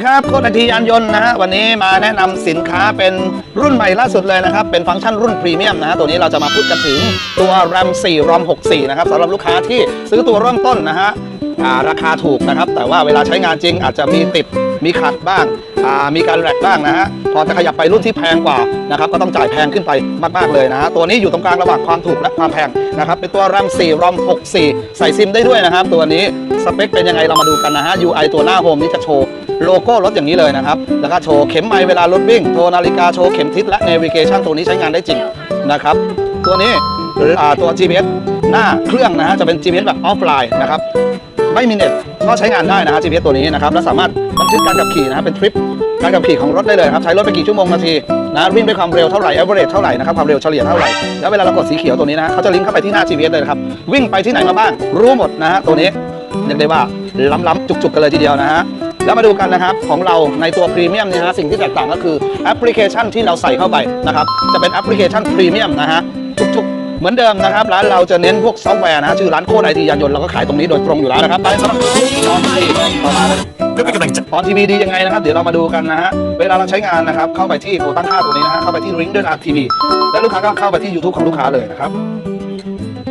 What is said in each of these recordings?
ครับโคตรนาทียานยนต์นะฮะวันนี้มาแนะนำสินค้าเป็นรุ่นใหม่ล่าสุดเลยนะครับ เป็นฟังก์ชันรุ่นพรีเมียมนะฮะตัวนี้เราจะมาพูดกันถึงตัว RAM 4 ROM 64 นะครับสำหรับลูกค้าที่ซื้อตัวเริ่มต้นนะฮะาราคาถูกนะครับ แต่ว่าเวลาใช้งานจริงอาจจะมีติดมีขัดบ้างามีการแรกบ้างนะฮะพอจะขยับไปรุ่นที่แพงกว่านะครับก็ต้องจ่ายแพงขึ้นไปมากๆเลยนะฮะตัวนี้อยู่ตรงกลางระหว่างความถูกและความแพงนะครับเป็นตัว RAM 4 ROM 64 ใส่ซิมได้ด้วยนะครับ ตัวนี้สเปคเป็นยังไงเรามาดูกันนะฮะ UI ตัวหน้าโฮมนี่จะโชว์ โลโก้รถอย่างนี้เลยนะครับ แล้วก็โชว์เข็มไมล์เวลารถวิ่ง โชว์นาฬิกาโชว์เข็มทิศและ Navigation ตัวนี้ใช้งานได้จริงนะครับ ตัวนี้อ่าตัว GPS หน้าเครื่องนะฮะจะเป็น GPS แบบออฟไลน์นะครับไม่มีเน็ตก็ใช้งานได้นะฮะ GPS ตัวนี้นะครับและสามารถบันทึกการขับขี่นะฮะเป็นทริปการขับขี่ของรถได้เลยครับใช้รถไปกี่ชั่วโมงนาทีนะวิ่งด้วยความเร็วเท่าไหร่ average เท่าไหร่นะครับความเร็วเฉลี่ยเท่าไหร่แล้วเวลาเรากดสีเขียวตัวนี้นะเขาจะลิงก์เข้าไปที่หน้า GPS เลยนะครับวิ่งไปที่ไหนมาบ้างรู้หมดนะฮะตัวนี้เรียกได้ว่าล้ำๆจุกๆกันเลยทีเดียวนะฮะ แล้วมาดูกันนะครับของเราในตัวพรีเมียมเนี่ยนะฮะสิ่งที่แตกต่างก็คือแอปพลิเคชันที่เราใส่เข้าไปนะครับจะเป็นแอปพลิเคชันพรีเมียมนะฮะทุกๆ เหมือนเดิมนะครับร้านเราจะเน้นพวกซอฟต์แวร์นะฮะชื่อร้านโคตรไอทียานยนต์เราก็ขายตรงนี้โดยตรงอยู่แล้วนะครับไปสำหรับจอทีวีประมาณนั้นเพื่อเป็นกำลังใจออนทีวีดียังไงนะครับเดี๋ยวเรามาดูกันนะฮะเวลาเราใช้งานนะครับเข้าไปที่ตัวตั้งค่าตัวนี้นะฮะเข้าไปที่ริงเดอร์อาร์ทีวีแล้วลูกค้าก็เข้าไปที่ YouTube ของลูกค้าเลยนะครับ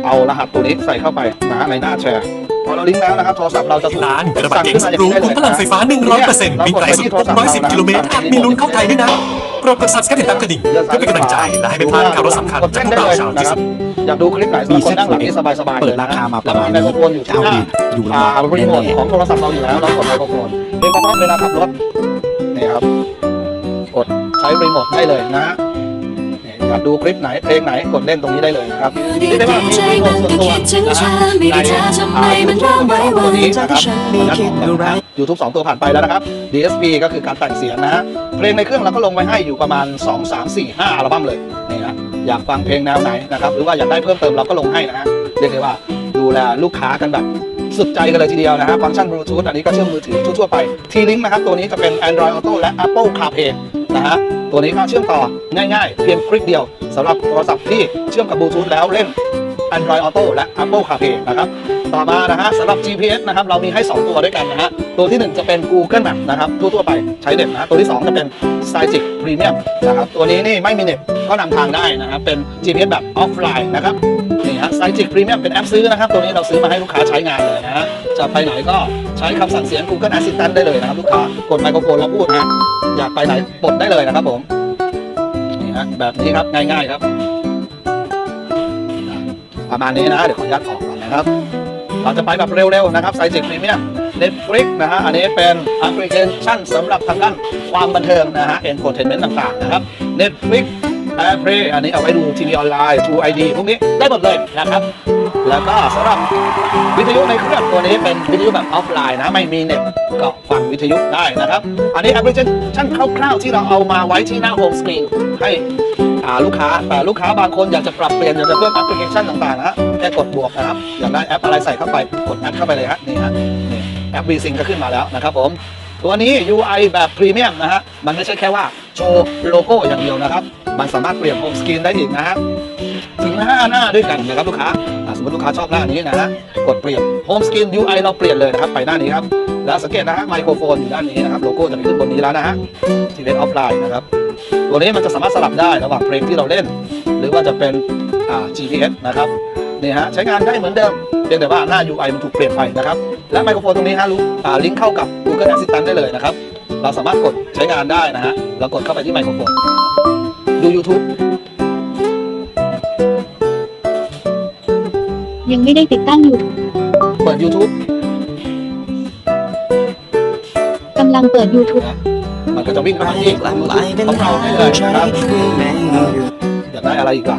เอารหัสตัวนี้ใส่เข้าไปนะฮะในหน้าแชร์ พอเราลิงก์แล้วนะครับโทรศัพท์เราจะถูกร้านกระบะสั่งเก๋งขึ้นสุมาดอย่างหรูนี้ได้เลยคุมพลังไฟฟ้า 100%วิ่งไกลสุด610กิโลเมตรอาจมีลุ้นเข้าไทยด้วยนะโปรดกด subscribe ติดตามกระดิ่งเพื่อเป็นกำลังใจและให้ไม่พลาดข่าวสำคัญกดจากแจ้งพวได้กเราเลยชาวนะที่คสุรับดอยากดูคลิปไหนสำหรับคนนั่งหลังนี่สบายๆเปิดราคามาประมาณไมโครโฟนอยู่ที่หน้าเจ้านี่อยู่ระหอ่าว่างรีโมทของโทรศัพท์เราอยู่แล้วเรากดไมโครโฟนโดยเฉพาะเวลาขับรถนี่ครับกดใช้รีโมทได้เลยนะฮะนี่ อยากดูคลิปไหนเพลงไหนกดเล่นตรงนี้ได้เลยนะครับเรียกได้ว่ามีรีโมทส่วนตัวนะฮะในอ่า YouTube ตัวนี้นะครับยูทูบสองตัวผ่านไปแล้วนะครับ DSP ก็คือการแต่งเสียงนะฮะเพลงในเครื่องเราก็ลงไว้ให้อยู่ประมาณ 2 3 4 5อัลบั้มเลยนี่นะอยากฟังเพลงแนวไหนนะครับหรือว่าอยากได้เพิ่มเติมเราก็ลงให้นะฮะเรียกได้ว่าดูแลลูกค้ากันแบบ สุดใจกันเลยทีเดียวนะฮะฟังก์ชันบลูทูธอันนี้ก็เชื่อมมือถือทั่วๆไปทีลิงนะครับตัวนี้จะเป็น Android Auto และ Apple CarPlay นะฮะตัวนี้ก็เชื่อมต่อง่ายๆ เพียงคลิกเดียวสำหรับโทรศัพท์ที่เชื่อมกับบลูทูธแล้วเล่น Android Auto และ Apple CarPlay นะครับ ต่อมานะฮะสำหรับ GPS นะครับเรามีให้ 2 ตัวด้วยกันนะฮะตัวที่ 1 จะเป็น Google Map นะครับทั่วๆไปใช้เด็ดนะตัวที่ 2 จะเป็น s i g i c Premium นะครับตัวนี้นี่ไม่มีเน็ตก็นำทางได้นะครับเป็น GPS แบบออฟไลน์นะครับนี่ฮะ s i g i c Premium เป็นแอปซื้อนะครับตัวนี้เราซื้อมาให้ลูกค้าใช้งานเลยนะฮะจะไปไหนก็ใช้คำสั่งเสียง Google Assistant ได้เลยนะครับลูกค้ากดไมโครโฟนแล้วพูดนะอยากไปไหนปลดได้เลยนะครับผมนี่ฮะแบบนี้ครับง่ายๆครับประมาณนี้นะฮะเดี๋ยวขออนุญาตออกก่อนนะครับ เราจะไปแบบเร็วๆนะครับไซจิกพรีเมียม Netflix นะฮะอันนี้เป็นแอปพลิเคชันสำหรับทางด้านความบันเทิงนะฮะ entertainment ต่างๆนะครับ Netflix AirPlay อันนี้เอาไว้ดูทีวีออนไลน์ True ID พวกนี้ได้หมดเลยนะครับ แล้วก็สำหรับวิทยุในเครื่องตัวนี้เป็นวิทยุแบบออฟไลน์นะไม่มีเน็ตก็ฟังวิทยุได้นะครับ อันนี้แอปพลิเคชันคร่าวๆที่เราเอามาไว้ที่หน้าโฮมสกรีนให้ อ่าลูกค้าแต่ลูกค้าบางคนอยากจะปรับเปลี่ยนอยากจะเพิ่มแอปพลิเคชันต่างๆนะฮะแค่กดบวกนะครับอยากได้แอปอะไรใส่เข้าไปกดแอดเข้าไปเลยฮะนี่ฮะนี่แอป VSync ก็ขึ้นมาแล้วนะครับผมตัวนี้ UI แบบพรีเมียมนะฮะ มันไม่ใช่แค่ว่าโชว์โลโก้อย่างเดียวนะครับ มันสามารถเปลี่ยนโฮมสกรีนได้อีกนะฮะถึง 5 หน้าด้วยกันนะครับลูกค้า สมมติลูกค้าชอบหน้านี้นะฮะ กดเปลี่ยนโฮมสกรีน UI เราเปลี่ยนเลยนะครับ ไปหน้านี้ครับ แล้วสังเกตนะฮะไมโครโฟนอยู่ด้านนี้นะครับ โลโก้จะขึ้นบนนี้แล้วนะฮะที่เป็นออฟไลน์นะครับ ตัวนี้มันจะสามารถสลับได้ระหว่างเพลงที่เราเล่น หรือว่าจะเป็นอ่า GPS นะครับนี่ฮะใช้งานได้เหมือนเดิมเพียงแต่ว่าหน้า UI มันถูกเปลี่ยนไปนะครับ และไมโครโฟนตรงนี้ฮะลูกอ่าลิงก์เข้ากับ Google Assistant ได้เลยนะครับเราสามารถกดใช้งานได้นะฮะเรากดเข้าไปที่ไมโครโฟนดู YouTube ยังไม่ได้ติดตั้งอยู่ เปิด YouTube กำลังเปิด YouTube มันก็จะวิ่งเข้ามาที่ YouTube ของเราได้เลยนะครับอยากได้อะไรอีกล่ะ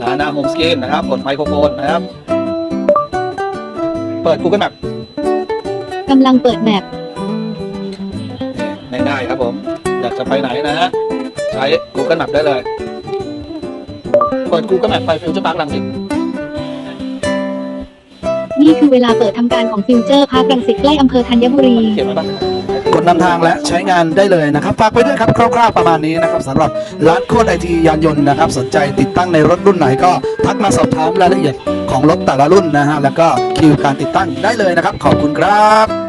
นะหน้าโฮมสกรีนนะครับกดไมโครโฟนนะครับ เปิด Google Map กำลังเปิดแมปง่ายๆครับผม อยากจะไปไหนนะฮะใช้ Google Map ได้เลย เปิด Google Map ไปฟิวเจอร์พาร์คลังสิตนี่คือเวลาเปิดทำการของฟิวเจอร์พาร์ครังสิตใกล้อำเภอธัญบุรีเขียนไว้ปะ กดนำทางและใช้งานได้เลยนะครับฝากไปด้วยครับคร่าวๆประมาณนี้นะครับสำหรับร้านโคตรไอทียานยนต์นะครับสนใจติดตั้งในรถรุ่นไหนก็ทักมาสอบถามรายละเอียดของรถแต่ละรุ่นนะฮะแล้วก็คิวการติดตั้งได้เลยนะครับ ขอบคุณครับ